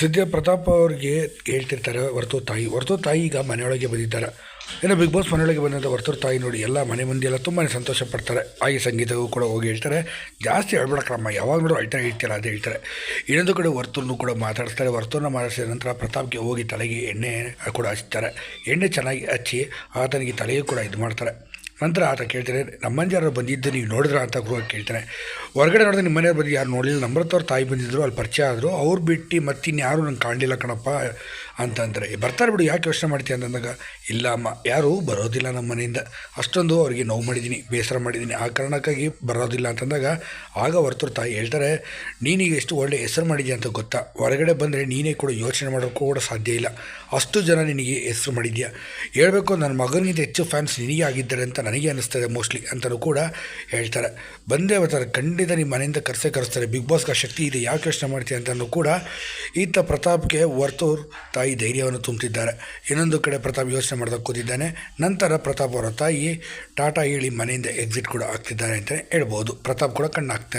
ಸದ್ಯ ಪ್ರತಾಪ್ ಅವ್ರಿಗೆ ಹೇಳ್ತಿರ್ತಾರೆ ಹೊರತು ತಾಯಿ. ಹೊರತು ತಾಯಿ ಈಗ ಮನೆಯೊಳಗೆ ಬಂದಿದ್ದಾರೆ. ಏನೋ ಬಿಗ್ ಬಾಸ್ ಮನೆಯೊಳಗೆ ಬಂದಂಥ ಹೊರತು ತಾಯಿ ನೋಡಿ, ಎಲ್ಲ ಮನೆ ಮಂದಿ ಎಲ್ಲ ತುಂಬಾ ಸಂತೋಷ ಪಡ್ತಾರೆ. ಹಾಗೆ ಸಂಗೀತಗೂ ಕೂಡ ಹೋಗಿ ಹೇಳ್ತಾರೆ. ಜಾಸ್ತಿ ಹೇಳ್ಬೇಡಕ್ರಮ್ಮ ಯಾವಾಗ ನೋಡೋ ಅಳ್ತಾ ಹೇಳ್ತೀರ ಹೇಳ್ತಾರೆ. ಇನ್ನೊಂದು ಕಡೆ ವರ್ತುನು ಕೂಡ ಮಾತಾಡ್ತಾರೆ ವರ್ತುನ ಮಾತಾಡಿಸಿದ ನಂತರ ಪ್ರತಾಪ್ಗೆ ಹೋಗಿ ತಲೆಗೆ ಎಣ್ಣೆ ಕೂಡ ಹಚ್ತಾರೆ. ಎಣ್ಣೆ ಚೆನ್ನಾಗಿ ಹಚ್ಚಿ ಆತನಿಗೆ ತಲೆಯೂ ಕೂಡ ಇದು ಮಾಡ್ತಾರೆ ನಂತರ ಆತ ಕೇಳ್ತಾನೆ ನಮ್ಮಂಜಾರು ಬಂದಿದ್ದು ನೀವು ನೋಡಿದ್ರ? ಅಂತ ಗೃಹ ಕೇಳ್ತಾನೆ. ಹೊರಗಡೆ ನೋಡಿದ್ರೆ ನಿಮ್ಮ ಮನೆಯವ್ರು ಬಂದು ಯಾರು ನೋಡಲಿಲ್ಲ. ನಮ್ರತವ್ರ ತಾಯಿ ಬಂದಿದ್ದರು ಅಲ್ಲಿ ಪರಿಚಯ ಆದರು. ಅವ್ರು ಬಿಟ್ಟು ಮತ್ತಿನ್ಯಾರು ನಂಗೆ ಕಾಣಲಿಲ್ಲ ಕಣಪ್ಪ. ಅಂತ ಅಂತಾರೆ ಬರ್ತಾರೆ ಬಿಡು, ಯಾಕೆ ಯೋಚನೆ ಮಾಡ್ತೀಯ? ಅಂತಂದಾಗ ಇಲ್ಲ ಅಮ್ಮ, ಯಾರೂ ಬರೋದಿಲ್ಲ ನಮ್ಮ ಮನೆಯಿಂದ. ಅಷ್ಟೊಂದು ಅವ್ರಿಗೆ ನೋವು ಮಾಡಿದ್ದೀನಿ, ಬೇಸರ ಮಾಡಿದ್ದೀನಿ. ಆ ಕಾರಣಕ್ಕಾಗಿ ಬರೋದಿಲ್ಲ. ಅಂತಂದಾಗ, ಆಗ ಹೊರತುರು ತಾಯಿ ಹೇಳ್ತಾರೆ, ನೀನೀಗ ಎಷ್ಟು ಒಳ್ಳೆ ಹೆಸರು ಮಾಡಿದ್ಯಾ ಅಂತ ಗೊತ್ತಾ? ಹೊರಗಡೆ ಬಂದರೆ ನೀನೇ ಕೂಡ ಯೋಚನೆ ಮಾಡೋಕ್ಕೂ ಕೂಡ ಸಾಧ್ಯ ಇಲ್ಲ. ಅಷ್ಟು ಜನ ನಿನಗೆ ಹೆಸರು ಮಾಡಿದ್ಯಾ? ಹೇಳಬೇಕು, ನನ್ನ ಮಗನಿಗಿಂತ ಹೆಚ್ಚು ಫ್ಯಾನ್ಸ್ ನಿನಗೆ ಆಗಿದ್ದಾರೆ ಅಂತ ನನಗೆ ಅನ್ನಿಸ್ತದೆ ಮೋಸ್ಟ್ಲಿ ಅಂತಲೂ ಕೂಡ ಹೇಳ್ತಾರೆ. ಬಂದೇ ಬರ್ತಾರೆ, ಖಂಡಿತ ನಿಮ್ಮ ಮನೆಯಿಂದ ಕರೆಸೇ ಕರೆಸ್ತಾರೆ. ಬಿಗ್ ಬಾಸ್ಗೆ ಆ ಶಕ್ತಿ ಇದೆ, ಯಾಕೆ ಯೋಚನೆ ಮಾಡ್ತೀಯ? ಅಂತಲೂ ಕೂಡ ಈತ ಪ್ರತಾಪ್ಗೆ ವರ್ತೂರ್ ತಾಯಿ ಧೈರ್ಯವನ್ನು ತುಂಬುತ್ತಿದ್ದಾರೆ ಇನ್ನೊಂದು ಕಡೆ ಪ್ರತಾಪ್ ಯೋಚನೆ ಮಾಡ್ತಾ ಕೂತಿದ್ದಾನೆ. ನಂತರ ಪ್ರತಾಪ್ ಅವರ ತಾಯಿ ಟಾಟಾ ಹೇಳಿ ಮನೆಯಿಂದ ಎಕ್ಸಿಟ್ ಕೂಡ ಆಗ್ತಿದ್ದಾರೆ ಅಂತಲೇ ಹೇಳ್ಬೋದು. ಪ್ರತಾಪ್ ಕೂಡ ಕಣ್ಣು ಹಾಕ್ತಾನೆ